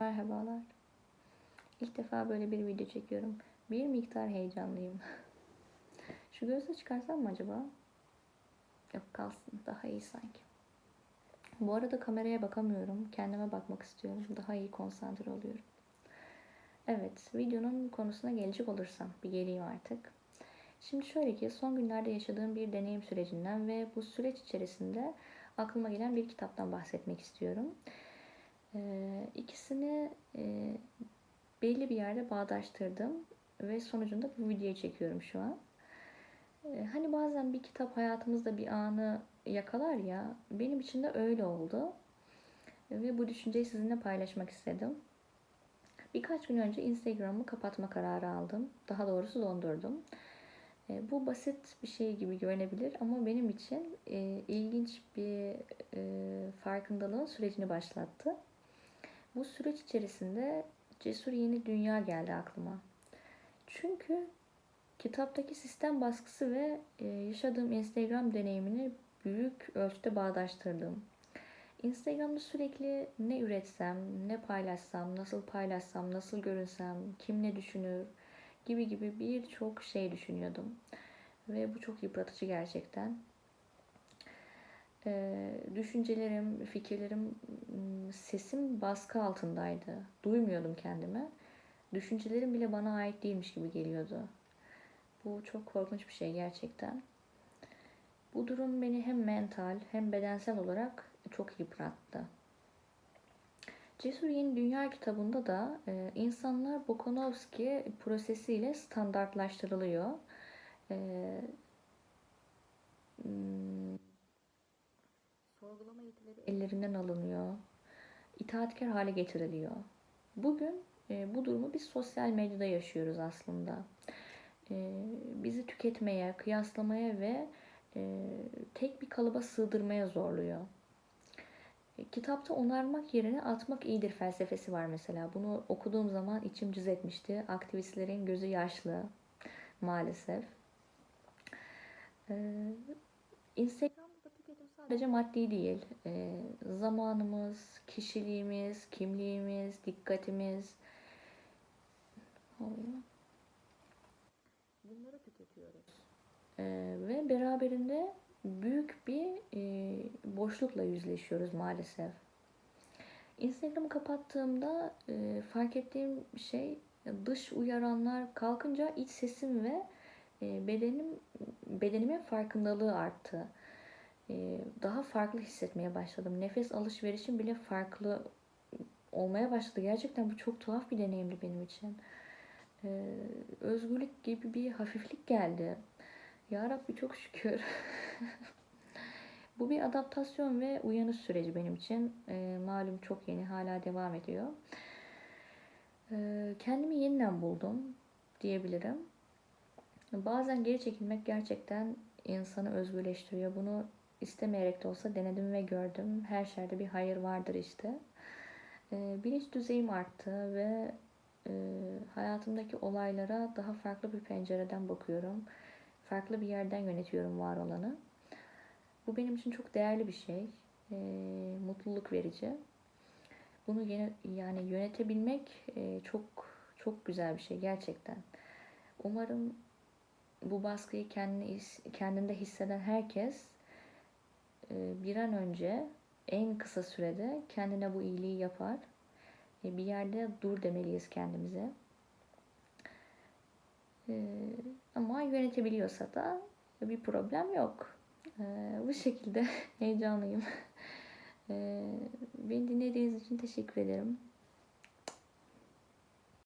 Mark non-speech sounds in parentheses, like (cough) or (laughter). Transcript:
Merhabalar. İlk defa böyle bir video çekiyorum. Bir miktar heyecanlıyım. Şu gözü çıkarsam mı acaba? Yok kalsın. Daha iyi sanki. Bu arada kameraya bakamıyorum. Kendime bakmak istiyorum. Daha iyi konsantre oluyorum. Evet, videonun konusuna gelecek olursam bir geleyim artık. Şimdi şöyle ki son günlerde yaşadığım bir deneyim sürecinden ve bu süreç içerisinde aklıma gelen bir kitaptan bahsetmek istiyorum. Ee, ikisini e, belli bir yerde bağdaştırdım ve sonucunda bu videoyu çekiyorum şu an. Ee, hani bazen bir kitap hayatımızda bir anı yakalar ya, benim için de öyle oldu. Ve bu düşünceyi sizinle paylaşmak istedim. Birkaç gün önce Instagram'ı kapatma kararı aldım. Daha doğrusu dondurdum. E, bu basit bir şey gibi görünebilir ama benim için e, ilginç bir e, farkındalığın sürecini başlattı. Bu süreç içerisinde cesur yeni dünya geldi aklıma. Çünkü kitaptaki sistem baskısı ve e, yaşadığım Instagram deneyimini büyük ölçüde bağdaştırdım. Instagram'da sürekli ne üretsem, ne paylaşsam, nasıl paylaşsam, nasıl görünsem, kim ne düşünür gibi gibi birçok şey düşünüyordum. Ve bu çok yıpratıcı gerçekten. Ee, düşüncelerim, fikirlerim, sesim baskı altındaydı. Duymuyordum kendimi. Düşüncelerim bile bana ait değilmiş gibi geliyordu. Bu çok korkunç bir şey gerçekten. Bu durum beni hem mental hem bedensel olarak çok yıprattı. Cesur Yeni Dünya kitabında da e, insanlar Bokanovski prosesiyle standartlaştırılıyor. E, hmm, yetileri ellerinden alınıyor. İtaatkar hale getiriliyor. Bugün e, bu durumu biz sosyal medyada yaşıyoruz aslında. E, bizi tüketmeye, kıyaslamaya ve e, tek bir kalıba sığdırmaya zorluyor. E, kitapta onarmak yerine atmak iyidir felsefesi var mesela. Bunu okuduğum zaman içim cız etmişti. Aktivistlerin gözü yaşlı maalesef. Ee, Instagram'da tüketim sadece maddi değil. Ee, zamanımız, kişiliğimiz, kimliğimiz, dikkatimiz. Bunları tüketiyoruz. Ee, ve beraberinde büyük bir e, boşlukla yüzleşiyoruz maalesef. Instagram'ı kapattığımda e, fark ettiğim şey dış uyaranlar kalkınca iç sesim ve e, bedenim bedenimin farkındalığı arttı. E, daha farklı hissetmeye başladım. Nefes alışverişim bile farklı olmaya başladı. Gerçekten bu çok tuhaf bir deneyimdi benim için. E, özgürlük gibi bir hafiflik geldi. Ya Rabbi çok şükür. (laughs) Bu bir adaptasyon ve uyanış süreci benim için. E, malum çok yeni, hala devam ediyor. Kendimi yeniden buldum diyebilirim. Bazen geri çekilmek gerçekten insanı özgürleştiriyor. Bunu istemeyerek de olsa denedim ve gördüm. Her şerde bir hayır vardır işte. E, bilinç düzeyim arttı ve e, hayatımdaki olaylara daha farklı bir pencereden bakıyorum farklı bir yerden yönetiyorum var olanı. Bu benim için çok değerli bir şey. E, mutluluk verici. Bunu yine, yani yönetebilmek e, çok çok güzel bir şey gerçekten. Umarım bu baskıyı kendini, kendinde hisseden herkes bir an önce en kısa sürede kendine bu iyiliği yapar. Bir yerde dur demeliyiz kendimize. Ee, ama yönetebiliyorsa da bir problem yok. Ee, bu şekilde (laughs) heyecanlıyım. Ee, beni dinlediğiniz için teşekkür ederim.